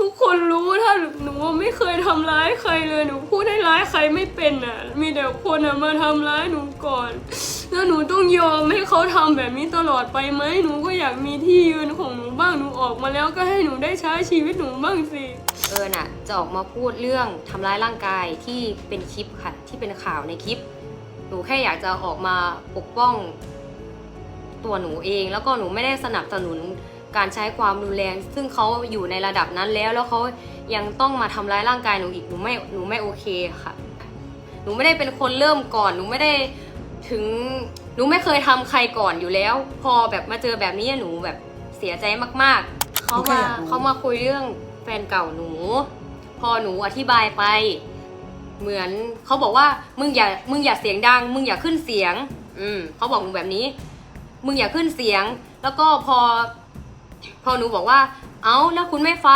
ทุกคนรู้ถ้าหนูไม่เคยทำร้ายใครเลยหนูพูดให้ร้ายใครไม่เป็นอะ มีแต่คนอะมาทำร้ายหนูก่อนแล้วหนูต้องยอมให้เขาทำแบบนี้ตลอดไปไหมหนูก็อยากมีที่ยืนของหนูบ้างหนูออกมาแล้วก็ให้หนูได้ใช้ชีวิตหนูบ้างสิเอิญอะจะออกมาพูดเรื่องทำร้ายร่างกายที่เป็นคลิปค่ะที่เป็นข่าวในคลิป หนูแค่อยากจะออกมาปกป้องตัวหนูเอง แล้วก็หนูไม่ได้สนับสนุน การใช้ความรุนแรง ซึ่งเขาอยู่ในระดับนั้นแล้ว แล้วเขายังต้องมาทำร้ายร่างกายหนูอีกหนูไม่หนูไม่โอเคค่ะ หนูไม่ได้เป็นคนเริ่มก่อน หนูไม่ได้ถึงหนูไม่เคยทำใครก่อนอยู่แล้ว พอแบบมาเจอแบบนี้หนูแบบเสียใจมากๆเขาโอเคมาอยากรู้เขามาคุยเรื่องแฟนเก่าหนู พอหนูอธิบายไป เหมือนเขาบอกว่ามึงอย่ามึงอย่าเสียงดัง มึงอย่าขึ้นเสียง อืมเขาบอกหนูแบบนี้ มึงอย่าขึ้นเสียง แล้วก็พอ พอหนูบอกว่า เอ้าแล้วคุณไม่ฟัง